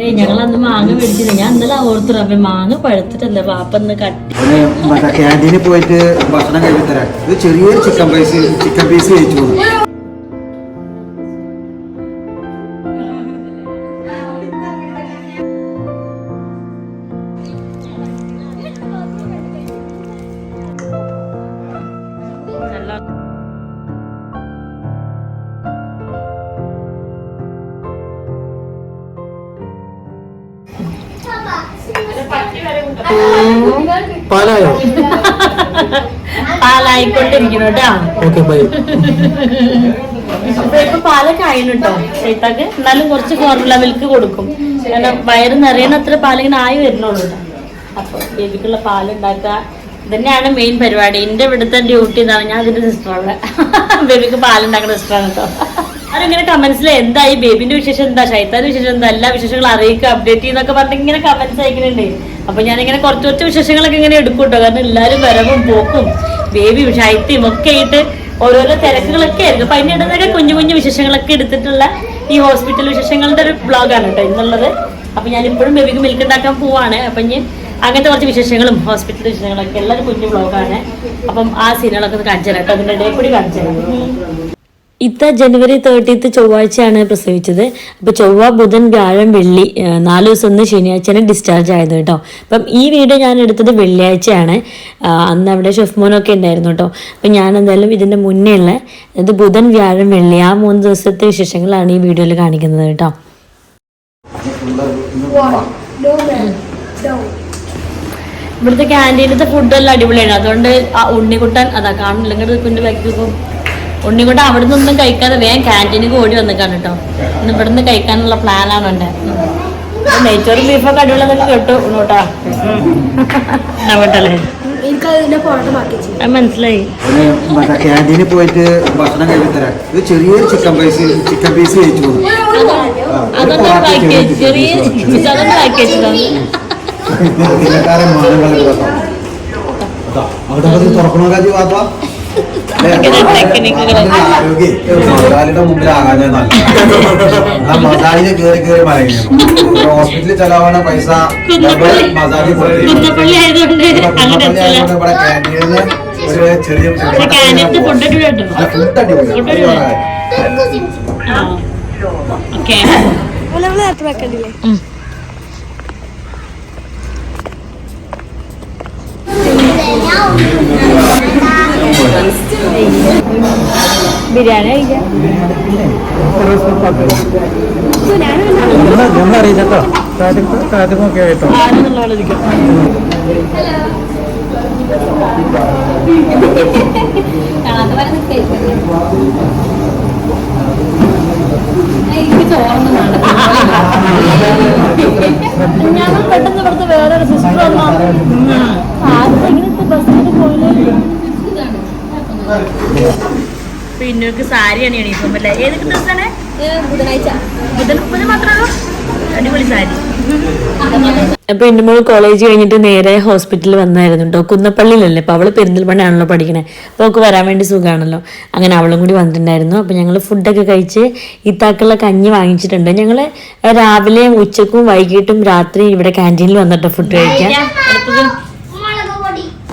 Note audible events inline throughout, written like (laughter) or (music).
ഏയ് ഞങ്ങൾ അന്ന് മാങ്ങ മേടിച്ചില്ല. ഞാൻ ഇന്നലെ ഓർത്തു അപ്പൊ മാങ്ങ പഴുത്തിട്ടല്ലേ വാപ്പ ഒന്ന് കട്ടി ക്യാന്റീനിൽ പോയിട്ട് ഭക്ഷണം കഴിച്ചു തരാം ഇത് ചെറിയൊരു ചിക്കൻ പീസ് ചിക്കൻ പീസ് കഴിച്ചു പോകും പാലായോ? പാലായിക്കൊണ്ടിരിക്കുന്നു കേട്ടോ. Okay bye. അപ്പൊ ഇപ്പൊ പാലൊക്കെ ആയിരുന്നു കേട്ടോ ചൈത്താക്ക് എന്നാലും കുറച്ച് ഫോർമുല മിൽക്ക് കൊടുക്കും. കാരണം വയറ് നിറയുന്നത്ര പാലിങ്ങനെ ആയി വരുന്നുള്ളൂ. അപ്പൊ ബേബിക്കുള്ള പാലുണ്ടാക്കുക. ഇതന്നെയാണ് മെയിൻ പരിപാടി. എന്റെ ഇവിടുത്തെ ഡ്യൂട്ടി എന്ന് ഞാൻ അതിന്റെ സിസ്റ്ററാണ് ബേബിക്ക് പാലുണ്ടാക്കുന്ന സിസ്റ്ററാണ് കേട്ടോ. അതിങ്ങനെ കമന്റ്സിൽ എന്തായി? ബേബിന്റെ വിശേഷം എന്താ? ഷൈത്താന്റെ വിശേഷം എന്താ? എല്ലാ വിശേഷങ്ങളും അറിയിക്കുക അപ്ഡേറ്റ് ചെയ്യുന്നൊക്കെ പറഞ്ഞിട്ട് ഇങ്ങനെ കമന്റ്സ് അയക്കുന്നുണ്ട്. അപ്പൊ ഞാനിങ്ങനെ കുറച്ച് കുറച്ച് വിശേഷങ്ങളൊക്കെ ഇങ്ങനെ എടുക്കും കേട്ടോ കാരണം എല്ലാവരും വരവും പോക്കും ബേബി ശൈത്യം ഒക്കെ ആയിട്ട് ഓരോരോ തിരക്കുകളൊക്കെ ആയിരുന്നു. അപ്പൊ അതിന്റെ ഇടുന്നൊക്കെ കുഞ്ഞു കുഞ്ഞു വിശേഷങ്ങളൊക്കെ എടുത്തിട്ടുള്ള ഈ ഹോസ്പിറ്റൽ വിശേഷങ്ങളുടെ ഒരു ബ്ലോഗാണ് കേട്ടോ ഇന്നുള്ളത്. അപ്പൊ ഞാൻ ഇപ്പോഴും ബേബിക്ക് മിൽക്ക് ഉണ്ടാക്കാൻ പോവാണ്. അപ്പൊ ഇനി അങ്ങനത്തെ കുറച്ച് വിശേഷങ്ങളും ഹോസ്പിറ്റൽ വിശേഷങ്ങളൊക്കെ എല്ലാവരും കുഞ്ഞു ബ്ലോഗാണ് അപ്പം ആ സീനുകളൊക്കെ കാണിച്ചു തരാം അതിന്റെ ഇടയിൽ കൂടി കാണിച്ചു തരാം ഇത്ത ജനുവരി തേർട്ടീത്ത് ചൊവ്വാഴ്ചയാണ് പ്രസവിച്ചത്. അപ്പോൾ ചൊവ്വ ബുധൻ വ്യാഴം വെള്ളി നാല് ദിവസം ഒന്ന് ശനിയാഴ്ചയാണ് ഡിസ്ചാർജ് ആയത് കേട്ടോ. അപ്പം ഈ വീഡിയോ ഞാൻ എടുത്തത് വെള്ളിയാഴ്ചയാണ്. അന്ന് അവിടെ ഷെഫ്മോനൊക്കെ ഉണ്ടായിരുന്നു കേട്ടോ. അപ്പം ഞാൻ എന്തായാലും ഇതിന്റെ മുന്നേ ഉള്ള അതായത് ബുധൻ വ്യാഴം വെള്ളി ആ മൂന്ന് ദിവസത്തെ വിശേഷങ്ങളാണ് ഈ വീഡിയോയിൽ കാണിക്കുന്നത് കേട്ടോ. ഇവിടുത്തെ ക്യാന്റീനത്തെ ഫുഡെല്ലാം അടിപൊളിയാണ്. അതുകൊണ്ട് ആ ഉണ്ണിക്കുട്ടൻ അതാ കാണില്ല ഇങ്ങോട്ട് കുഞ്ഞു ബാക്കി ഇപ്പം ഉണ്ണിക്കുട്ടൻ അവിടെ നിന്നൊന്നും കഴിക്കാതെ വേഗം ക്യാന്റീനിക്ക് ഓടി വന്നിക്കാണ് കേട്ടോ. ഇന്ന് ഇവിടെ നിന്ന് കഴിക്കാനുള്ള പ്ലാനാണ് ഉണ്ട് നെയ്ച്ചോറും ബീഫൊക്കെ അടിപൊളിയെന്നൊക്കെ കേട്ടു വെച്ചു അത് മനസ്സിലായി. ക്യാന്റീനിൽ പോയിട്ട് ഭക്ഷണം ഇത് ചെറിയൊരു ചിക്കൻ പീസ് ചിക്കൻ പീസ് കഴിച്ചു തുറക്കണോ മലയാളിയുടെ മുമ്പിലാകാൻ നല്ല മസാലിന് കയറി കയറി മലയാണ് ഹോസ്പിറ്റലിൽ ചെലവാണ് പൈസ എത്തില്ല ഇവിടെ ക്യാന്റീനിൽ ഒരു ചെറിയ ഫുഡ് അടിപൊളിയാണ് ആ. ബിരിയാണി കഴിക്കാം. അറിയിച്ചോ ആയിട്ടോ. ഞങ്ങൾ പെട്ടെന്ന് ഇവിടുത്തെ വേറൊരു സിസ്റ്റർ വന്നോ. ബസ്സിൽ പോലെ പിന്നെ സാരിയാണ് യൂണിഫോം അല്ലേ ഏതൊക്കെ ദിവസമാണ്? ബുധനാഴ്ച. ബുധൻ ബുധൻ മാത്രമേ ഉള്ളൂ? അടിപൊളി സാരി. അപ്പൊ എന്റെ മോൾ കോളേജ് കഴിഞ്ഞിട്ട് നേരെ ഹോസ്പിറ്റലിൽ വന്നായിരുന്നു കേട്ടോ കുന്നപ്പള്ളിയിലല്ലേ? അപ്പോൾ അവൾ പെരിന്തൽമണ്ണയാണല്ലോ പഠിക്കണേ. അപ്പോൾ അവൾക്ക് വരാൻ വേണ്ടി സുഖമാണല്ലോ അങ്ങനെ അവളും കൂടി വന്നിട്ടുണ്ടായിരുന്നു. അപ്പോൾ ഞങ്ങൾ ഫുഡൊക്കെ കഴിച്ച് ഇത്താക്കുള്ള കഞ്ഞി വാങ്ങിച്ചിട്ടുണ്ട്. ഞങ്ങൾ രാവിലെയും ഉച്ചക്കും വൈകിട്ടും രാത്രി ഇവിടെ ക്യാന്റീനിൽ വന്നിട്ട് ഫുഡ് കഴിക്കാം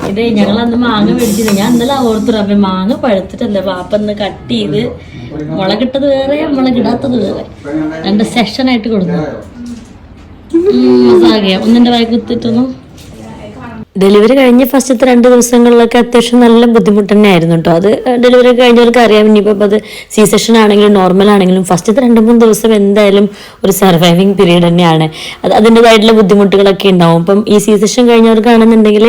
ഇത് ഞങ്ങൾ അന്ന് മാങ്ങ മേടിച്ചില്ല ഞാൻ ഇന്നലെ ഓർത്തു അപ്പൊ മാങ്ങ പഴുത്തിട്ടല്ലേ. പാപ്പ ഒന്ന് കട്ട് ചെയ്ത് മുളകിട്ടത് വേറെ മുളകിടാത്തത് വേറെ. രണ്ട് സെഷനായിട്ട് കൊടുത്തു. മസാകയ ഒന്നിന്റെ വായി കുത്തിട്ടൊന്നു. ഡെലിവറി കഴിഞ്ഞ ഫസ്റ്റത്തെ രണ്ട് ദിവസങ്ങളിലൊക്കെ അത്യാവശ്യം നല്ല ബുദ്ധിമുട്ട് തന്നെയായിരുന്നു കേട്ടോ. അത് ഡെലിവറി കഴിഞ്ഞവർക്ക് അറിയാം. ഇനിയിപ്പോൾ അത് സി സെഷൻ ആണെങ്കിലും നോർമൽ ആണെങ്കിലും ഫസ്റ്റത്തെ രണ്ട് മൂന്ന് ദിവസം എന്തായാലും ഒരു സർവൈവിങ് പീരീഡ് തന്നെയാണ്. അത് അതിന്റെതായിട്ടുള്ള ബുദ്ധിമുട്ടുകളൊക്കെ ഉണ്ടാവും. ഇപ്പം ഈ സി സെഷൻ കഴിഞ്ഞവർക്കാണെന്നുണ്ടെങ്കിൽ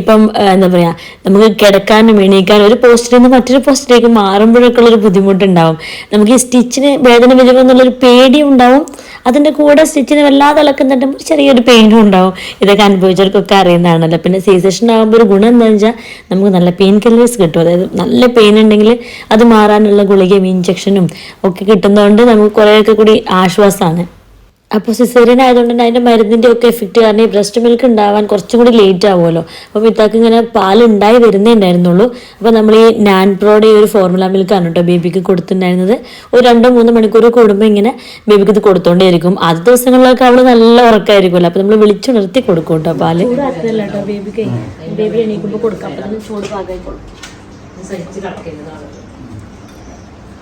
ഇപ്പം എന്താ പറയുക നമുക്ക് കിടക്കാനും എണീക്കാനും ഒരു പോസ്റ്റിൽ നിന്ന് മറ്റൊരു പോസ്റ്റിലേക്ക് മാറുമ്പോഴൊക്കെ ഉള്ളൊരു ബുദ്ധിമുട്ടുണ്ടാവും. നമുക്ക് ഈ സ്റ്റിച്ചിന് വേദന വരുമെന്നുള്ളൊരു പേടിയും ഉണ്ടാവും അതിന്റെ കൂടെ സ്റ്റിച്ചിന് വല്ലാതെ ഇളക്കുന്നുണ്ട് ചെറിയൊരു പെയിനും ഉണ്ടാവും. ഇതൊക്കെ അനുഭവിച്ചവർക്കൊക്കെ അറിയുന്നതാണല്ലോ. പിന്നെ സി സെഷൻ ആകുമ്പോൾ ഒരു ഗുണം എന്താണെന്ന് വെച്ചാൽ നമുക്ക് നല്ല പെയിൻ കില്ലേഴ്സ് കിട്ടും. അതായത് നല്ല പെയിൻ ഉണ്ടെങ്കിൽ അത് മാറാനുള്ള ഗുളികയും ഇഞ്ചക്ഷനും ഒക്കെ കിട്ടുന്നതുകൊണ്ട് നമുക്ക് കുറേയൊക്കെ കൂടി ആശ്വാസമാണ് അപ്പോൾ സിസേറിയൻ ആയതുകൊണ്ട് തന്നെ അതിന്റെ മരുന്നിന്റെ ഒക്കെ എഫക്റ്റ് കാരണം ഈ ബ്രസ്റ്റ് മിൽക്ക് ഉണ്ടാവാൻ കുറച്ചും കൂടി ലേറ്റ് ആവുമല്ലോ. അപ്പോൾ മിത്താക്ക് ഇങ്ങനെ പാൽ ഉണ്ടായി വരുന്നേ ഉണ്ടായിരുന്നുള്ളൂ. അപ്പോൾ നമ്മൾ ഈ നാൻ പ്രോയുടെ ഈ ഒരു ഫോർമുല മിൽക്കാണ് കേട്ടോ ബേബിക്ക് കൊടുത്തിട്ടുണ്ടായിരുന്നത്. ഒരു രണ്ടോ മൂന്നോ മണിക്കൂർ കൂടുമ്പോൾ ഇങ്ങനെ ബേബിക്ക് ഇത് കൊടുത്തോണ്ടേയിരിക്കും. ആദ്യ ദിവസങ്ങളിലൊക്കെ അവൾ നല്ല ഉറക്കമായിരിക്കുമല്ലോ അപ്പോൾ നമ്മൾ വിളിച്ചുണർത്തി കൊടുക്കും കേട്ടോ പാൽ. ചൂടാറു ബേബിക്ക്. ബേബി എണീക്കുമ്പോൾ കൊടുക്കാം. അപ്പം ചൂട് പാകായിക്കോളും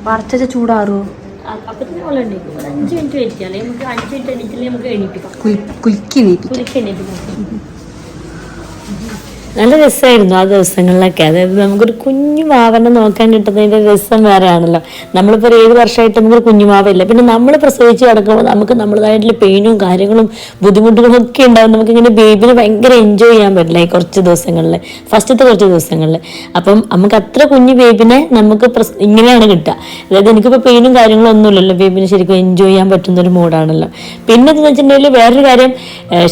വറുത്ത ചൂടാറുമോ അപ്പം തന്നെ അവൾ എണീക്കും. ഒരു അഞ്ച് മിനിറ്റ് വെയിറ്റ് അല്ലെങ്കിൽ നമുക്ക് അഞ്ച് മിനിറ്റ് എണീറ്റില്ലെങ്കിൽ നമുക്ക് എണീപ്പിക്കാം. കുലുക്കി വീട്ടി കുലിക്ക് എണീപ്പിക്കാം. നല്ല രസമായിരുന്നു ആ ദിവസങ്ങളിലൊക്കെ. അതായത് നമുക്കൊരു കുഞ്ഞു മാവനെ നോക്കാൻ കിട്ടുന്നതിന്റെ രസം വേറെയാണല്ലോ. നമ്മളിപ്പോൾ ഒരു ഏഴ് വർഷമായിട്ട് നമുക്കൊരു കുഞ്ഞു മാവില്ല. പിന്നെ നമ്മൾ പ്രസവിച്ച് കിടക്കുമ്പോൾ നമുക്ക് നമ്മളതായിട്ടുള്ള പെയിനും കാര്യങ്ങളും ബുദ്ധിമുട്ടുകളും ഒക്കെ ഉണ്ടാവും. നമുക്കിങ്ങനെ ബേബിനെ ഭയങ്കര എൻജോയ് ചെയ്യാൻ പറ്റില്ല കുറച്ച് ദിവസങ്ങളിൽ ഫസ്റ്റത്തെ കുറച്ച് ദിവസങ്ങളിൽ അപ്പം നമുക്ക് അത്ര കുഞ്ഞു ബേബിനെ നമുക്ക് ഇങ്ങനെയാണ് കിട്ടുക. അതായത് എനിക്കിപ്പോൾ പെയിനും കാര്യങ്ങളും ഒന്നുമില്ലല്ലോ ബേബിനെ ശരിക്കും എൻജോയ് ചെയ്യാൻ പറ്റുന്ന ഒരു മൂഡാണല്ലോ പിന്നെ എന്ന് വെച്ചിട്ടുണ്ടെങ്കിൽ വേറൊരു കാര്യം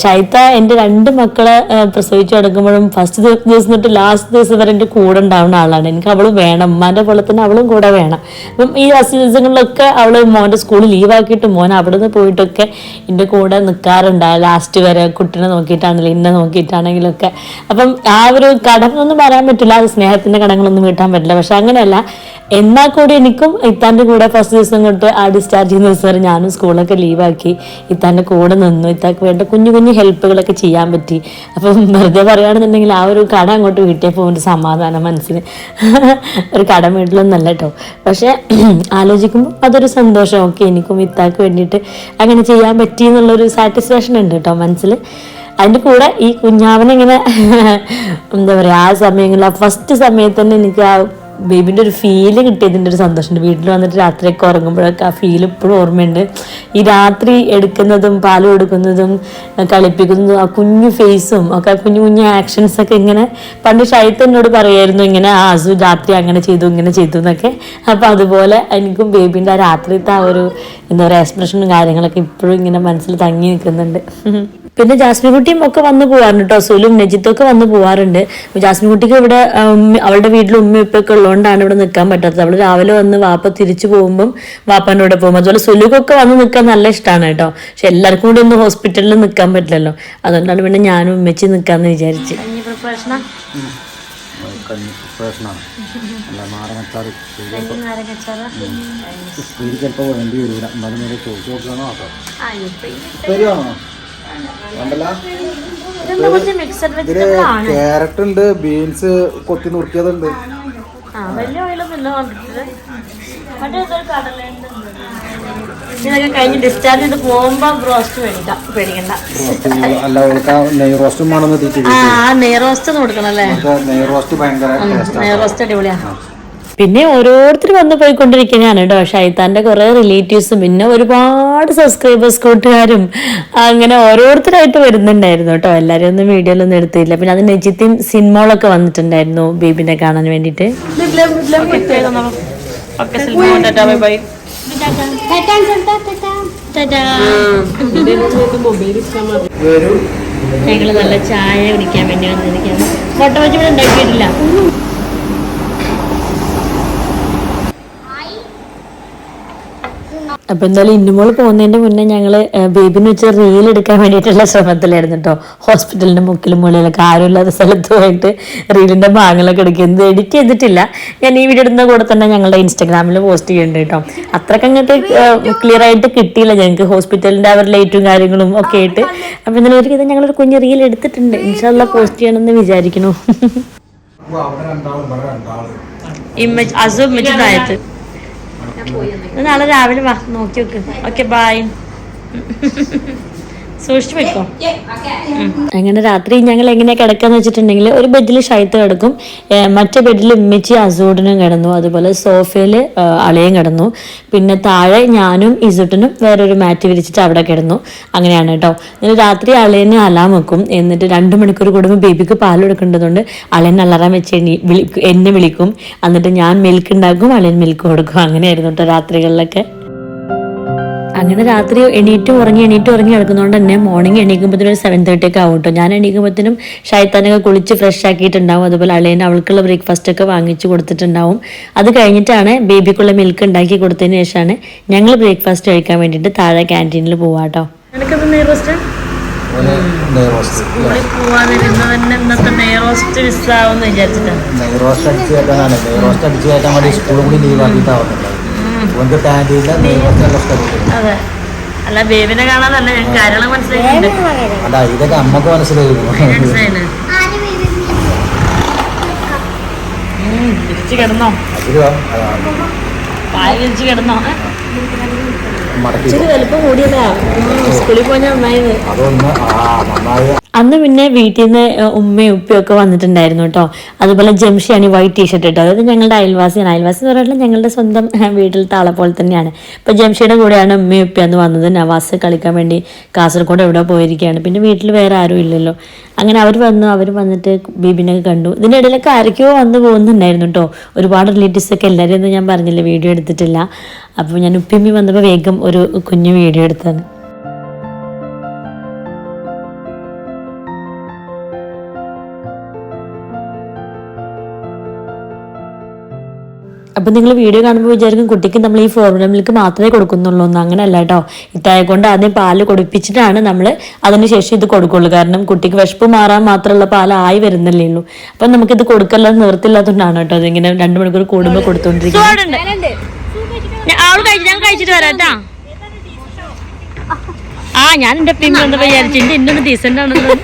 ഷൈത്ത എന്റെ രണ്ട് മക്കളെ പ്രസവിച്ച് കിടക്കുമ്പോഴും ഫസ്റ്റ് ദിവസം തൊട്ട് ലാസ്റ്റ് ദിവസം വരെ എന്റെ കൂടെ ഉണ്ടാവുന്ന ആളാണ്. എനിക്ക് അവൾ വേണം. ഉമ്മാന്റെ പോലെ തന്നെ അവളും കൂടെ വേണം. അപ്പം ഈ ലാസ്റ്റ് ദിവസങ്ങളിലൊക്കെ അവൾ മോന്റെ സ്കൂൾ ലീവാക്കിയിട്ട് മോൻ അവിടെ നിന്ന് പോയിട്ടൊക്കെ എന്റെ കൂടെ നിൽക്കാറുണ്ട് ലാസ്റ്റ് വരെ കുട്ടീനെ നോക്കിയിട്ടാണെങ്കിലും ഇന്നെ നോക്കിയിട്ടാണെങ്കിലൊക്കെ. അപ്പം ആ ഒരു കടമൊന്നും പറയാൻ പറ്റില്ല. സ്നേഹത്തിന്റെ കടങ്ങളൊന്നും വീട്ടാൻ പറ്റില്ല. പക്ഷെ അങ്ങനെയല്ല. എന്നാൽ കൂടി എനിക്കും ഇത്താന്റെ കൂടെ ഫസ്റ്റ് ദിവസം തൊട്ട് ആ ഡിസ്ചാർജ് ചെയ്യുന്ന ദിവസം വരെ ഞാനും സ്കൂളൊക്കെ ലീവാക്കി ഇത്താന്റെ കൂടെ നിന്നു. ഇത്താക്ക് വേണ്ട കുഞ്ഞു കുഞ്ഞു ഹെൽപ്പുകളൊക്കെ ചെയ്യാൻ പറ്റി. അപ്പം വെറുതെ പറയുകയാണെന്നുണ്ടെങ്കിൽ ഒരു കട അങ്ങോട്ട് കിട്ടിയപ്പോൾ ഒരു സമാധാനം മനസ്സിന്. ഒരു കട വീട്ടിലൊന്നല്ല കേട്ടോ പക്ഷേ ആലോചിക്കുമ്പോൾ അതൊരു സന്തോഷം. ഓക്കെ എനിക്കും ഇത്താക്ക് വേണ്ടിയിട്ട് അങ്ങനെ ചെയ്യാൻ പറ്റി എന്നുള്ളൊരു സാറ്റിസ്ഫാക്ഷൻ ഉണ്ട് കേട്ടോ മനസ്സിൽ അതിന്റെ കൂടെ ഈ കുഞ്ഞാവനെ ഇങ്ങനെ എന്താ പറയുക ആ സമയങ്ങളിൽ ആ ഫസ്റ്റ് സമയത്ത് തന്നെ എനിക്ക് ആ ബേബിന്റെ ഒരു ഫീൽ കിട്ടിയതിന്റെ ഒരു സന്തോഷമുണ്ട്. വീട്ടിൽ വന്നിട്ട് രാത്രിയൊക്കെ ഉറങ്ങുമ്പോഴൊക്കെ ആ ഫീൽ ഇപ്പോഴും ഓർമ്മയുണ്ട്. ഈ രാത്രി എടുക്കുന്നതും പാൽ കൊടുക്കുന്നതും കളിപ്പിക്കുന്നതും ആ കുഞ്ഞു ഫേസും ഒക്കെ കുഞ്ഞു കുഞ്ഞു ആക്ഷൻസൊക്കെ ഇങ്ങനെ പണ്ട് ഷൈത്ത് എന്നോട് പറയായിരുന്നു ഇങ്ങനെ ആ അസു രാത്രി അങ്ങനെ ചെയ്തു ഇങ്ങനെ ചെയ്തു എന്നൊക്കെ. അപ്പം അതുപോലെ എനിക്കും ബേബിന്റെ ആ രാത്രിത്തെ ആ ഒരു എന്താ പറയുക എക്സ്പ്രഷനും കാര്യങ്ങളൊക്കെ ഇപ്പോഴും ഇങ്ങനെ മനസ്സിൽ തങ്ങി നിൽക്കുന്നുണ്ട്. പിന്നെ ജാസ്മിൻ കുട്ടിയും ഒക്കെ വന്നു പോവാറുണ്ട് കേട്ടോ സുലും നജിത്തും ഒക്കെ വന്നു പോവാറുണ്ട് ജാസ്മിൻ കുട്ടിക്ക് ഇവിടെ അവളുടെ വീട്ടിൽ ഉമ്മ ഉപ്പൊക്കെ ഉള്ളതുകൊണ്ടാണ് ഇവിടെ നിൽക്കാൻ പറ്റാത്തത് അവൾ രാവിലെ വന്ന് വാപ്പ തിരിച്ചു പോകുമ്പം വാപ്പാന്റെ കൂടെ പോകും അതുപോലെ സുലുക്കൊക്കെ വന്ന് നിൽക്കാൻ നല്ല ഇഷ്ടമാണ് കേട്ടോ പക്ഷെ എല്ലാവർക്കും കൂടി ഒന്ന് ഹോസ്പിറ്റലിൽ നിൽക്കാൻ പറ്റില്ലല്ലോ അതുകൊണ്ടാണ് പിന്നെ ഞാനും ഉമ്മച്ചി നിൽക്കാന്ന് വിചാരിച്ച് ചിലപ്പോൾ വേണ്ടി വരില്ല എന്നാലും ചോദിച്ചു നോക്കുകയാണോ ഇതിൽ ക്യാരറ്റ് ഉണ്ട് ബീൻസ് കൊത്തി നുറുക്കിയതുണ്ട്. ഇതൊക്കെ കഴിഞ്ഞ് ഡിസ്ചാർജ് ചെയ്ത് പോകുമ്പോ ബ്രോസ്റ്റ് മേടിക്കാം. പേടിക്കണ്ട. അല്ല അവൾക്ക് നെയ് റോസ്റ്റും വേണമെന്ന് ആ നെയ് റോസ്റ്റ് കൊടുക്കണം അല്ലേ? നെയ് റോസ്റ്റ് ഭയങ്കര ടേസ്റ്റാണ് നെയ് റോസ്റ്റ് അടിപൊളിയാ. പിന്നെ ഓരോരുത്തർ വന്നു പോയിക്കൊണ്ടിരിക്കുകയാണ് കേട്ടോ ഷൈത്താന്റെ കുറേ റിലേറ്റീവ്സും പിന്നെ ഒരുപാട് സബ്സ്ക്രൈബേഴ്സ് കൂട്ടുകാരും അങ്ങനെ ഓരോരുത്തരായിട്ട് വരുന്നുണ്ടായിരുന്നു കേട്ടോ എല്ലാവരും ഒന്നും വീഡിയോയിലൊന്നും എടുത്തില്ല. പിന്നെ അത് നജിത്തിൻ സിനിമകളൊക്കെ വന്നിട്ടുണ്ടായിരുന്നു ബേബിനെ കാണാൻ വേണ്ടിയിട്ട് വരും ഞങ്ങൾ നല്ല ചായ കുടിക്കാൻ വേണ്ടി വന്നിരിക്കുകയാണ് ഫോട്ടോ വെച്ച് ഇവിടെ ഉണ്ടാക്കിയിട്ടില്ല. അപ്പൊ എന്തായാലും ഇന്നുമോൾ പോകുന്നതിന്റെ മുന്നേ ഞങ്ങൾ ബേബിന് വെച്ച് റീൽ എടുക്കാൻ വേണ്ടിയിട്ടുള്ള ശ്രമത്തിലായിരുന്നു കേട്ടോ ഹോസ്പിറ്റലിന്റെ മുക്കിലും മുകളിലൊക്കെ ആരുമില്ലാത്ത സ്ഥലത്ത് പോയിട്ട് റീലിന്റെ ഭാഗങ്ങളൊക്കെ എന്ത് എഡിറ്റ് ചെയ്തിട്ടില്ല. ഞാൻ ഈ വീഡിയോ ഇടുന്ന കൂടെ തന്നെ ഞങ്ങളുടെ ഇൻസ്റ്റാഗ്രാമിൽ പോസ്റ്റ് ചെയ്യുന്നുണ്ട് കേട്ടോ അത്രയ്ക്ക് അങ്ങോട്ട് ക്ലിയർ ആയിട്ട് കിട്ടിയില്ല ഞങ്ങൾക്ക് ഹോസ്പിറ്റലിന്റെ അവർ ലൈറ്റും കാര്യങ്ങളും ഒക്കെ ആയിട്ട്. അപ്പൊ ഇന്നലെ ഒരു ഇത് ഞങ്ങളൊരു കുഞ്ഞ് റീൽ എടുത്തിട്ടുണ്ട്. ഇൻഷാല്ല പോസ്റ്റ് ചെയ്യണമെന്ന് വിചാരിക്കുന്നു. ഇമ്മ അസു ഇമ്മച്ചി താഴത്ത് നാളെ രാവിലെ വാ നോക്കി നോക്ക് ഓക്കെ ബായ് (laughs) സൂക്ഷിച്ചു വെക്കോ. അങ്ങനെ രാത്രി ഞങ്ങൾ എങ്ങനെ കിടക്കാന്ന് വെച്ചിട്ടുണ്ടെങ്കിൽ ഒരു ബെഡിൽ ഷൈത്ത് കിടക്കും. മറ്റേ ബെഡിൽ ഉമ്മിച്ചി അസൂടനും കിടന്നു. അതുപോലെ സോഫയിൽ അളയും കിടന്നു. പിന്നെ താഴെ ഞാനും ഇസുട്ടിനും വേറൊരു മാറ്റ് വിരിച്ചിട്ട് അവിടെ കിടന്നു. അങ്ങനെയാണ് കേട്ടോ. എന്നിട്ട് രാത്രി അളയന് അലാം വെക്കും. എന്നിട്ട് രണ്ട് മണിക്കൂർ കൂടുമ്പോൾ ബേബിക്ക് പാൽ കൊടുക്കേണ്ടതുകൊണ്ട് അളയൻ അലാറാം വെച്ച് എന്നെ വിളിക്കും. എന്നിട്ട് ഞാൻ മിൽക്ക് ഉണ്ടാക്കും അളയൻ മിൽക്ക് കൊടുക്കും. അങ്ങനെയായിരുന്നു കേട്ടോ രാത്രികളിലൊക്കെ. അങ്ങനെ രാത്രി എണീറ്റ് ഉറങ്ങി എണീറ്റ് ഉറങ്ങി കിടക്കുന്നതുകൊണ്ട് തന്നെ മോർണിംഗ് എണീക്കുമ്പോഴത്തേനും ഒരു സെവൻ തേർട്ടി ഒക്കെ ആവും കേട്ടോ ഞാൻ എണീക്കുമ്പോഴത്തേനും ഷൈത്താനൊക്കെ കുളിച്ച് ഫ്രഷ് ആക്കിയിട്ടുണ്ടാവും. അതുപോലെ അളേനെ അവൾക്കുള്ള ബ്രേക്ക്ഫാസ്റ്റ് ഒക്കെ വാങ്ങിച്ചു കൊടുത്തിട്ടുണ്ടാവും. അത് കഴിഞ്ഞിട്ടാണ് ബേബിക്കുള്ള മിൽക്ക് ഉണ്ടാക്കി കൊടുത്തതിന് ശേഷമാണ് ഞങ്ങൾ ബ്രേക്ക്ഫാസ്റ്റ് കഴിക്കാൻ വേണ്ടിയിട്ട് താഴെ ക്യാന്റീനിൽ പോവാട്ടോ കേട്ടോ സ്കൂളും കൂടി അതെ. അല്ല ബേബിനെ കാണാനല്ല ഞാൻ കാരണം മനസ്സിലാക്കിയിട്ടുണ്ട് ഇതൊക്കെ അമ്മയ്ക്ക് മനസ്സിലായിരുന്നു കിടന്നോ. പായ കിടന്നോ. ഇച്ചിരി വലുപ്പം കൂടിയതാ. സ്കൂളിൽ പോയാൽ നന്നായത്. അതൊന്ന് ആ നന്നായി. അന്ന് പിന്നെ വീട്ടിൽ നിന്ന് ഉമ്മയും ഉപ്പയും ഒക്കെ വന്നിട്ടുണ്ടായിരുന്നു കേട്ടോ അതുപോലെ ജംഷിയാണ് ഈ വൈറ്റ് ടീഷർട്ട് ഇട്ടോ അതായത് ഞങ്ങളുടെ അയൽവാസിയാണ്. അയൽവാസി എന്ന് പറഞ്ഞാൽ ഞങ്ങളുടെ സ്വന്തം വീട്ടിലത്തെ ആളെ പോലെ തന്നെയാണ്. ഇപ്പം ജംഷിയുടെ കൂടെയാണ് ഉമ്മയും ഉപ്പയും അന്ന് വന്നത്. നവാസ് കളിക്കാൻ വേണ്ടി കാസർഗോഡ് എവിടെ പോയിരിക്കുകയാണ്. പിന്നെ വീട്ടിൽ വേറെ ആരും ഇല്ലല്ലോ. അങ്ങനെ അവർ വന്നു. അവർ വന്നിട്ട് ബീബിനൊക്കെ കണ്ടു. ഇതിന്റെ ഇടയിലൊക്കെ ആരൊക്കെയോ വന്ന് പോകുന്നുണ്ടായിരുന്നു കേട്ടോ ഒരുപാട് റിലേറ്റീവ്സ് ഒക്കെ എല്ലാവരും ഞാൻ പറഞ്ഞില്ല. വീഡിയോ എടുത്തിട്ടില്ല. അപ്പോൾ ഞാൻ ഉപ്പിമ്മി വന്നപ്പോൾ വേഗം ഒരു കുഞ്ഞു വീഡിയോ എടുത്തതാണ്. അപ്പം നിങ്ങൾ വീഡിയോ കാണുമ്പോൾ വിചാരിക്കും കുട്ടിക്ക് നമ്മൾ ഈ ഫോർമുല മിൽക്ക് മാത്രമേ കൊടുക്കുന്നുള്ളൂ എന്ന്. അങ്ങനെയല്ല കേട്ടോ ഇത്തായെ കൊണ്ട് ആദ്യം പാൽ കൊടുപ്പിച്ചിട്ടാണ് നമ്മൾ അതിനുശേഷം ഇത് കൊടുക്കുള്ളൂ. കാരണം കുട്ടിക്ക് വിശപ്പ് മാറാൻ മാത്രമുള്ള പാലായി വരുന്നല്ലേ ഉള്ളൂ. അപ്പം നമുക്കിത് കൊടുക്കല്ലാതെ നിവർത്തില്ലാത്തതുകൊണ്ടാണ് കേട്ടോ അതിങ്ങനെ രണ്ട് മണിക്കൂർ കൂടുമ്പോൾ കൊടുത്തോണ്ടിരിക്കുന്നത്. ഞാൻ കഴിച്ചിട്ട് ആ ഞാൻ എന്റെ പിന്നെ വിചാരിച്ചിട്ടുണ്ട് വിചാരിച്ചു ഡീസെന്റ് ആണെന്ന്.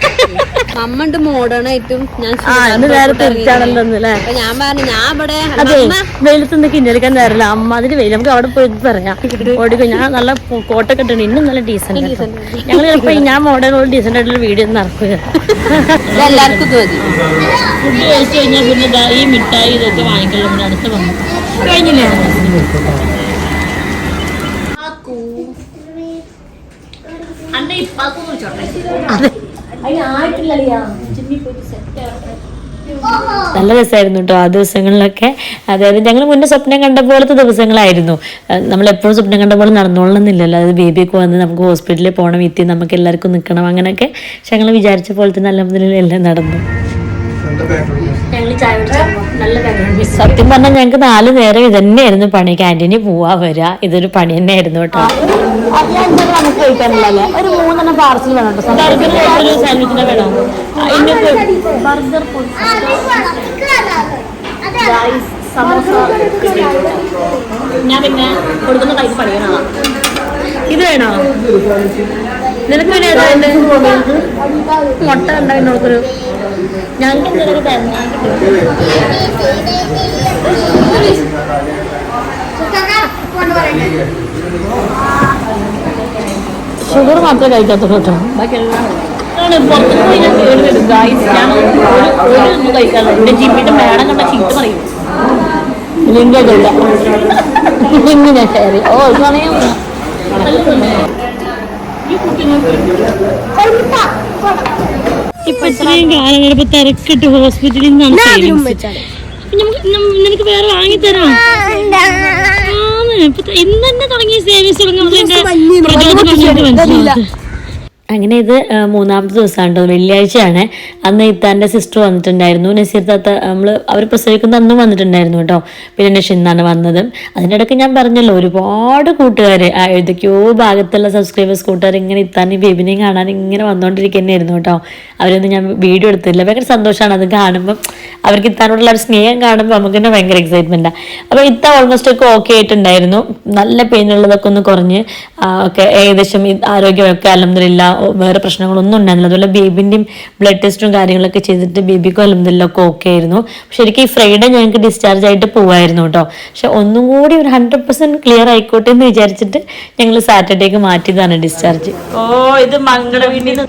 ആണല്ലോ മോഡേണായിട്ടും മോഡേൺ ആയിട്ടും ഞാൻ നേരെ തിരിച്ചാണല്ലോ അപ്പൊ ഞാൻ പറഞ്ഞു ഞാൻ ഇവിടെ അതെ വെയിലത്ത് നിന്ന് കിഞ്ഞെടുക്കാൻ നേരല്ല അമ്മ അതിന് വെയിൽ നമുക്ക് അവിടെ പോയി പറയാം ഓടിക്കും ഞാൻ നല്ല കോട്ടൊക്കെ ഇട്ടുണ്ട് ഇന്നും നല്ല ഡീസന്റ് ഞങ്ങൾ ചിലപ്പോ ഞാൻ മോഡേൺ ഡീസന്റ് ആയിട്ടുള്ള വീഡിയോ നടക്കുക എല്ലാവർക്കും ഫുഡ് കഴിച്ചു കഴിഞ്ഞാൽ പിന്നെ ഈ മിഠായി ഇതൊക്കെ വാങ്ങിക്കല്ലോ പിന്നെ അടുത്ത് വന്നു. കഴിഞ്ഞില്ലേ? നല്ല രസമായിരുന്നു കേട്ടോ ആ ദിവസങ്ങളിലൊക്കെ. അതായത് ഞങ്ങൾ മുന്നേ സ്വപ്നം കണ്ട പോലത്തെ ദിവസങ്ങളായിരുന്നു. നമ്മൾ എപ്പോഴും സ്വപ്നം കണ്ട പോലെ നടന്നോളണമെന്നില്ലല്ലോ അതായത് ബേബിയൊക്കെ വന്ന് നമുക്ക് ഹോസ്പിറ്റലിൽ പോകണം എത്തി നമുക്ക് എല്ലാവർക്കും നിൽക്കണം അങ്ങനെയൊക്കെ. പക്ഷെ ഞങ്ങൾ വിചാരിച്ച പോലത്തെ തന്നെ നല്ല മുതലെല്ലാം നടന്നു. ഞങ്ങൾ ചായ സത്യം പറഞ്ഞാൽ ഞങ്ങൾക്ക് നാല് നേരം ഇത് തന്നെയായിരുന്നു പണി ക്യാന്റീനിൽ പോവാ വരാ. ഇതൊരു പണി തന്നെയായിരുന്നു കേട്ടോ. നമുക്ക് കഴിക്കാനുള്ളല്ലേ ഒരു മൂന്നെണ്ണം പാർസൽ വേണം ഞാൻ പിന്നെ കൊടുക്കുന്ന ടൈപ്പ് പണിയാണ് ഇത് വേണോ? നിനക്ക് പിന്നെ? മുട്ട ഉണ്ടായിരുന്നു നോക്കൊരു ഞങ്ങൾക്ക് എന്തെങ്കിലും തരണം ഷുഗർ മാത്രമേ കഴിക്കാത്തുള്ളൂ കേട്ടോ. ബാക്കി എല്ലാം ആണ് പുറത്ത് പോയി ഞാൻ കേറി വരും. ഗായ്സ് ഞാൻ ഒരു ഒന്നും കഴിക്കാറില്ല. എന്റെ ജിമ്മിന്റെ മേടം കണ്ട ചീത്ത പറയും. ലിംഗ ഇല്ല. (laughs) ലിംഗിനെ ഷെയർ ഓ സമയം (laughs) ഇപ്പൊ ഇത്രയും കാലം ഇപ്പൊ തിരക്കിട്ട് ഹോസ്പിറ്റലിൽ. നമുക്ക് നിനക്ക് വേറെ വാങ്ങിത്തരാം ഇന്ന് തന്നെ തുടങ്ങിയ സേവിങ്സ് തുടങ്ങുന്നതിന്റെ പ്രചോദനം മനസ്സിലാവും അങ്ങനെ ഇത് മൂന്നാമത്തെ ദിവസമാണ് കേട്ടോ വെള്ളിയാഴ്ചയാണ്. അന്ന് ഇത്താന്റെ സിസ്റ്റർ വന്നിട്ടുണ്ടായിരുന്നു. നസീർ താത്ത നമ്മൾ അവർ പ്രസവിക്കുന്ന അന്നും വന്നിട്ടുണ്ടായിരുന്നു കേട്ടോ. പിന്നെ നഷിന്നാണ് വന്നത്. അതിന്റെ ഇടയ്ക്ക് ഞാൻ പറഞ്ഞല്ലോ ഒരുപാട് കൂട്ടുകാർ ഏതൊക്കെയോ ഭാഗത്തുള്ള സബ്സ്ക്രൈബേഴ്സ് കൂട്ടുകാർ ഇങ്ങനെ ഇത്താനെയും ബേബിനെയും കാണാൻ ഇങ്ങനെ വന്നുകൊണ്ടിരിക്കുന്നതായിരുന്നു കേട്ടോ. അവരൊന്നും ഞാൻ വീഡിയോ എടുത്തില്ല. ഭയങ്കര സന്തോഷമാണ് അത് കാണുമ്പം. അവർക്ക് ഇത്താനോടുള്ള ഒരു സ്നേഹം കാണുമ്പോൾ നമുക്ക് തന്നെ ഭയങ്കര എക്സൈറ്റ്മെന്റാണ് അപ്പോൾ ഇത്ത ഓൾമോസ്റ്റ് ഒക്കെ ഓക്കെ ആയിട്ടുണ്ടായിരുന്നു. നല്ല പെയിനുള്ളതൊക്കെ ഒന്ന് കുറഞ്ഞ് ആ, ഒക്കെ ഏകദേശം ആരോഗ്യമൊക്കെ അലഹമില്ല വേറെ പ്രശ്നങ്ങളൊന്നും ഉണ്ടായിരുന്നില്ല. അതുപോലെ ബേബിന്റെയും ബ്ലഡ് ടെസ്റ്റും കാര്യങ്ങളൊക്കെ ചെയ്തിട്ട് ബേബിക്കും അലഹമില്ല ഒക്കെ ഓക്കെ ആയിരുന്നു. ശരിക്കും ഈ ഫ്രൈഡേ ഞങ്ങൾക്ക് ഡിസ്ചാർജ് ആയിട്ട് പോവായിരുന്നു കേട്ടോ. പക്ഷെ ഒന്നും കൂടി ഒരു ഹൺഡ്രഡ് പെർസെന്റ് ക്ലിയർ ആയിക്കോട്ടെ എന്ന് വിചാരിച്ചിട്ട് ഞങ്ങൾ സാറ്റർഡേക്ക് മാറ്റിയതാണ് ഡിസ്ചാർജ് ഓ ഇത് മംഗള വീട്ടിൽ നിന്ന്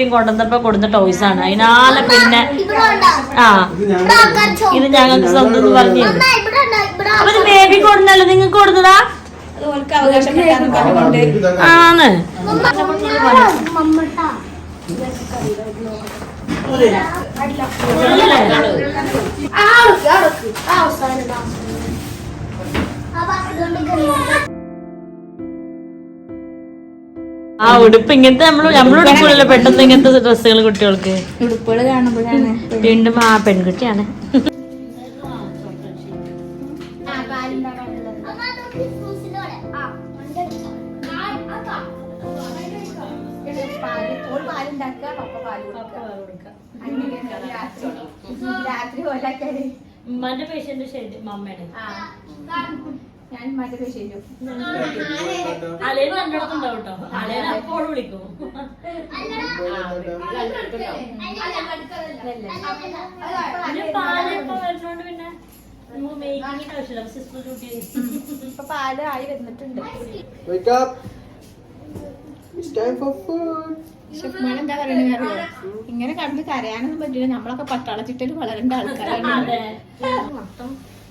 കൊടുത്ത ടോയ്സ് ആണ്. അതിനാലെ പിന്നെ ആ. ഇത് ഞങ്ങൾക്ക് സ്വന്തം പറഞ്ഞു അപ്പൊ ബേബി കൊടുന്നല്ലോ നിങ്ങൾക്ക് കൊടുത്തതാ? ആണ്. ആ ഉടുപ്പ് ഇങ്ങനത്തെ നമ്മൾ നമ്മളുടുക്കുള്ളല്ലോ പെട്ടെന്ന് ഇങ്ങനത്തെ ഡ്രസ്സുകൾ കുട്ടികൾക്ക്? ഉടുപ്പുകൾ കാണുമ്പോഴാണ് വീണ്ടും ആ പെൺകുട്ടിയാണ്. ആ. ഞാൻ മറ്റേ അലയിൽ രണ്ടിടത്തുണ്ടാവും കേട്ടോ. അലയിൽ അപ്പോൾ വിളിക്കും. പിന്നെ പാൽ ഇപ്പൊ വരുന്നോണ്ട് പിന്നെ നമുക്ക് മേക്കിങ്ങിന്റെ ആവശ്യമില്ല. സിസ്റ്റർ ഡ്യൂട്ടി ഇപ്പൊ പാൽ ആയി വന്നിട്ടുണ്ട്. Wake up! It's time for food. ഷെഫ്മാൻ എന്താ പറയണെന്ന് അറിയോ? ഇങ്ങനെ കടന്ന് കരയാനൊന്നും പറ്റില്ല. നമ്മളൊക്കെ പട്ടാള ചിട്ടയിൽ വളരേണ്ട ആൾക്കാരാണ്. അതെ.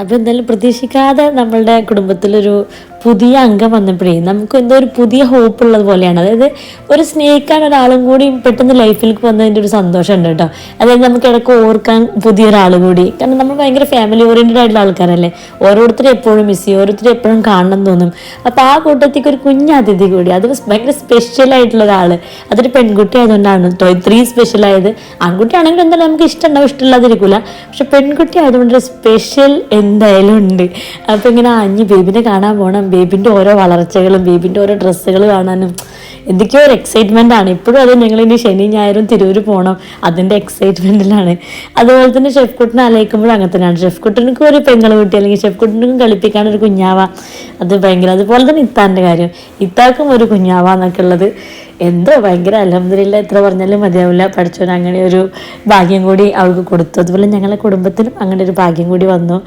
അപ്പോൾ എന്തായാലും പ്രതീക്ഷിക്കാതെ നമ്മളുടെ കുടുംബത്തിലൊരു പുതിയ അംഗം വന്നപ്പോഴേ നമുക്ക് എന്തോ ഒരു പുതിയ ഹോപ്പ് ഉള്ളത് പോലെയാണ്. അതായത് ഒരു സ്നേഹിക്കാൻ ഒരാളും കൂടി പെട്ടെന്ന് ലൈഫിലേക്ക് വന്നതിന്റെ ഒരു സന്തോഷം ഉണ്ട് കേട്ടോ. അതായത് നമുക്ക് ഇടയ്ക്ക് ഓർക്കാൻ പുതിയൊരാൾ കൂടി. കാരണം നമ്മൾ ഭയങ്കര ഫാമിലി ഓറിയന്റഡ് ആയിട്ടുള്ള ആൾക്കാരല്ലേ. ഓരോരുത്തരും എപ്പോഴും മിസ് ചെയ്യും. ഓരോരുത്തരും എപ്പോഴും കാണണം തോന്നും. അപ്പോൾ ആ കൂട്ടത്തേക്ക് ഒരു കുഞ്ഞ് അതിഥി കൂടി. അത് ഭയങ്കര സ്പെഷ്യൽ ആയിട്ടുള്ള ഒരാൾ അതൊരു പെൺകുട്ടി ആയതുകൊണ്ടാണ് കേട്ടോ ഇത്രയും സ്പെഷ്യൽ ആയത്. ആൺകുട്ടിയാണെങ്കിൽ എന്തായാലും നമുക്ക് ഇഷ്ടമുണ്ടാവും ഇഷ്ടമില്ലാതിരിക്കില്ല പക്ഷെ പെൺകുട്ടി ആയതുകൊണ്ട് ഒരു സ്പെഷ്യൽ എന്തായാലും ഉണ്ട്. അപ്പോൾ ഇങ്ങനെ അഞ്ഞ് ബേബിനെ കാണാൻ പോകണം ബേബിന്റെ ഓരോ വളർച്ചകളും ബേബിന്റെ ഓരോ ഡ്രസ്സുകൾ കാണാനും എന്തൊക്കെയോ ഒരു എക്സൈറ്റ്മെന്റ് ആണ്. ഇപ്പോഴും അത് ഞങ്ങൾ ഇനി ശനി ഞായറും തിരൂര് പോകണം അതിന്റെ എക്സൈറ്റ്മെന്റിലാണ് അതുപോലെ തന്നെ ഷെഫ് കുട്ടിനെ ആലോചിക്കുമ്പോഴും അങ്ങനെ തന്നെയാണ്. ഷെഫ് കുട്ടനക്കും ഒരു പെങ്ങൾ കുട്ടി അല്ലെങ്കിൽ ഷെഫ് കുട്ടനും കളിപ്പിക്കാൻ ഒരു കുഞ്ഞാവ. അത് ഭയങ്കര അതുപോലെ തന്നെ ഇത്താന്റെ കാര്യം. ഇത്താക്കും ഒരു കുഞ്ഞാവ എന്നൊക്കെ ഉള്ളത്. എന്തോ ഭയങ്കര അലഹമില്ല എത്ര പറഞ്ഞാലും മതിയാവില്ല. പഠിച്ചവൻ അങ്ങനെ ഒരു ഭാഗ്യം കൂടി അവൾക്ക് കൊടുത്തു. അതുപോലെ ഞങ്ങളുടെ കുടുംബത്തിനും അങ്ങനെ ഒരു ഭാഗ്യം കൂടി വന്നു.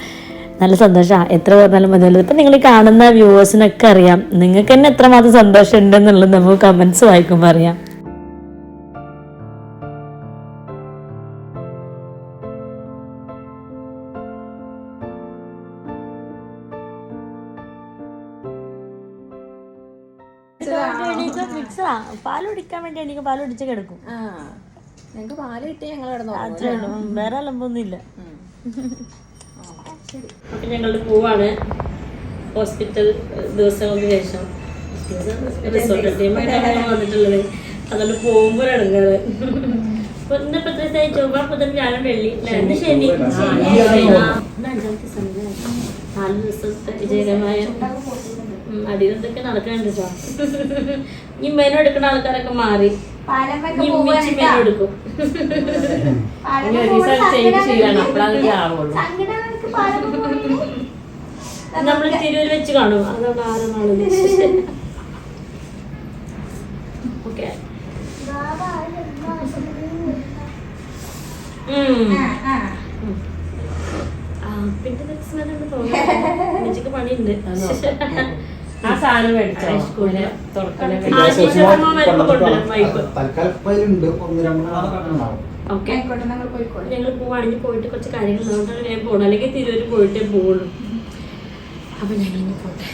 നല്ല സന്തോഷമാണ് എത്ര പറഞ്ഞാലും മതിയല്ലോ ഇപ്പം നിങ്ങൾ കാണുന്ന വ്യൂവേഴ്സിനൊക്കെ അറിയാം. നിങ്ങൾക്ക് തന്നെ എത്രമാത്രം സന്തോഷം ഉണ്ടെന്നുള്ളത് നമുക്ക് കമൻസ് വായിക്കുമ്പോൾ അറിയാം പാൽ കുടിക്കാൻ വേണ്ടി എനിക്ക് പാൽ കുടിച്ച് കിടക്കും ഞങ്ങക്ക് പാൽ കിട്ടി ഞങ്ങൾ കിടന്നു അത്രേ ഉള്ളൂ. വേറെ അലമ്പൊന്നുമില്ല. അപ്പൊ ഞങ്ങളുടെ പോവാണ്. ഹോസ്പിറ്റൽ ദിവസങ്ങൾക്ക് ശേഷം. റിസോർട്ട് ടീമായിട്ടാണ് വന്നിട്ടുള്ളത്. അതുകൊണ്ട് പോകുമ്പോൾ ഇടങ്ങാറ് ചൊവ്വ വ്യാഴം വെള്ളി. ശനി നാല് ദിവസത്തെ വിജയകരമായ മെനു എടുക്കുന്ന ആൾക്കാരൊക്കെ മാറി. മെനു എടുക്കും. ഒരു ദിവസം. അപ്പോഴാണ് ആവുള്ളൂ. നമ്മൾ തിരൂര് വെച്ച് കാണും. അതാണ് ആറ് നാൾ ഓക്കെ. ആ, ആ. പിന്നെ തോന്നുന്നു പണിയുണ്ട്. ആ സാധനം മേടിച്ചോ? തൽക്കാലം ഒന്ന് രണ്ടെണ്ണം ഓക്കെ. ഞങ്ങൾ പോവാണെങ്കിൽ പോയിട്ട് കുറച്ച് കാര്യങ്ങൾ ഞാൻ പോകണം അല്ലെങ്കിൽ തിരൂര് പോയിട്ടേ പോകുള്ളൂ അപ്പൊ ഞങ്ങൾ ഇനി പോട്ടെ.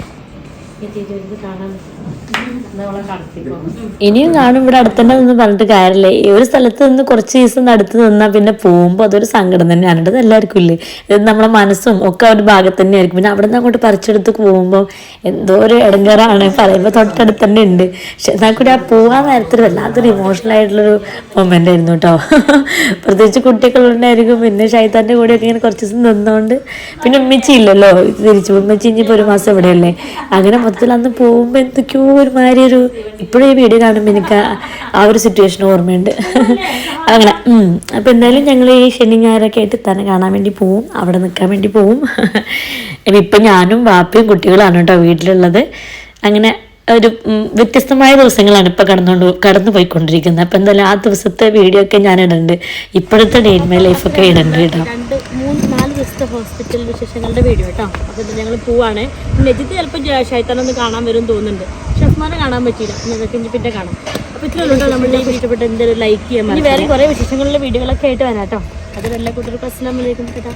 ഇനിയും കാണും. ഇവിടെ അടുത്തന്നെ പറഞ്ഞിട്ട് കാര്യമില്ല. ഈ ഒരു സ്ഥലത്ത് നിന്ന് കുറച്ച് ദിവസം അടുത്ത് നിന്നാ പിന്നെ പോകുമ്പോൾ അതൊരു സങ്കടം തന്നെയാണ്. അത് എല്ലാവർക്കും ഇല്ലേ? ഇത് നമ്മളെ മനസ്സും ഒക്കെ ഒരു ഭാഗത്ത് തന്നെ ആയിരിക്കും പിന്നെ അവിടെ നിന്ന് അങ്ങോട്ട് പറിച്ചെടുത്ത് പോകുമ്പോൾ എന്തോ ഒരു ഇടങ്കറാണ് പറയുമ്പോൾ തൊട്ടടുത്ത് തന്നെ ഉണ്ട്. പക്ഷെ എന്നാൽ കൂടി ആ പോകാൻ നേരത്തിൽ വല്ലാത്തൊരു ഇമോഷണൽ ആയിട്ടുള്ളൊരു മൊമെന്റ് ആയിരുന്നു കേട്ടോ. പ്രത്യേകിച്ച് കുട്ടികളുണ്ടായിരിക്കും പിന്നെ ഷൈത്താന്റെ കൂടെയൊക്കെ ഇങ്ങനെ കുറച്ച് ദിവസം നിന്നുകൊണ്ട് പിന്നെ ഉമ്മച്ചി ഇല്ലല്ലോ. തിരിച്ചു ഉമ്മച്ചി ഇനിയിപ്പോൾ ഒരു മാസം ഇവിടെയല്ലേ? അങ്ങനെ മൊത്തത്തിൽ അന്ന് പോകുമ്പോൾ എന്തൊക്കെയോ ഒരുമാതിരി ഒരു ഇപ്പോഴും ഈ വീഡിയോ കാണുമ്പോൾ എനിക്ക് ആ- ഒരു സിറ്റുവേഷൻ ഓർമ്മയുണ്ട്. അങ്ങനെ. അപ്പോൾ എന്തായാലും ഞങ്ങൾ ഈ ശനി ഞായറൊക്കെ ആയിട്ട് തന്നെ കാണാൻ വേണ്ടി പോവും. അവിടെ നിൽക്കാൻ വേണ്ടി പോവും. ഇപ്പം ഞാനും വാപ്പയും കുട്ടികളാണ് കേട്ടോ വീട്ടിലുള്ളത്. അങ്ങനെ ഒരു വ്യത്യസ്തമായ ദിവസങ്ങളാണ് ഇപ്പം കടന്നുകൊണ്ട് കടന്നു പോയിക്കൊണ്ടിരിക്കുന്നത്. അപ്പം എന്തായാലും ആ ദിവസത്തെ വീഡിയോ ഒക്കെ ഞാൻ ഇടുന്നുണ്ട് ഇപ്പോഴത്തെ ഡേ ഇൻ മൈ ലൈഫൊക്കെ ഇടുന്നുണ്ട് കേട്ടോ. ദിവസത്തെ ഹോസ്പിറ്റൽ വിശേഷങ്ങളുടെ വീഡിയോ കേട്ടോ അപ്പോൾ ഇത് ഞങ്ങൾ പോവാണ്. നെജിത്ത് ചിലപ്പോൾ ഷൈത്താനൊന്ന് കാണാൻ വരും തോന്നുന്നുണ്ട്. ഷെഫ്മാനെ കാണാൻ പറ്റിയില്ല. അതൊക്കെ ഇനി പിന്നെ കാണാം. അപ്പോൾ ഇത്രയേ ഉള്ളൂ കേട്ടോ നമ്മുടെ ഈ ഇഷ്ടപ്പെട്ട എന്തെങ്കിലും ലൈക്ക് ചെയ്യാൻ വേറെ കുറേ വിശേഷങ്ങളിലെ വീഡിയോകളൊക്കെ ആയിട്ട് വരാം കേട്ടോ അതിലെല്ലാ കൂട്ടർക്കും അസ്സാം വലൈക്കും കേട്ടോ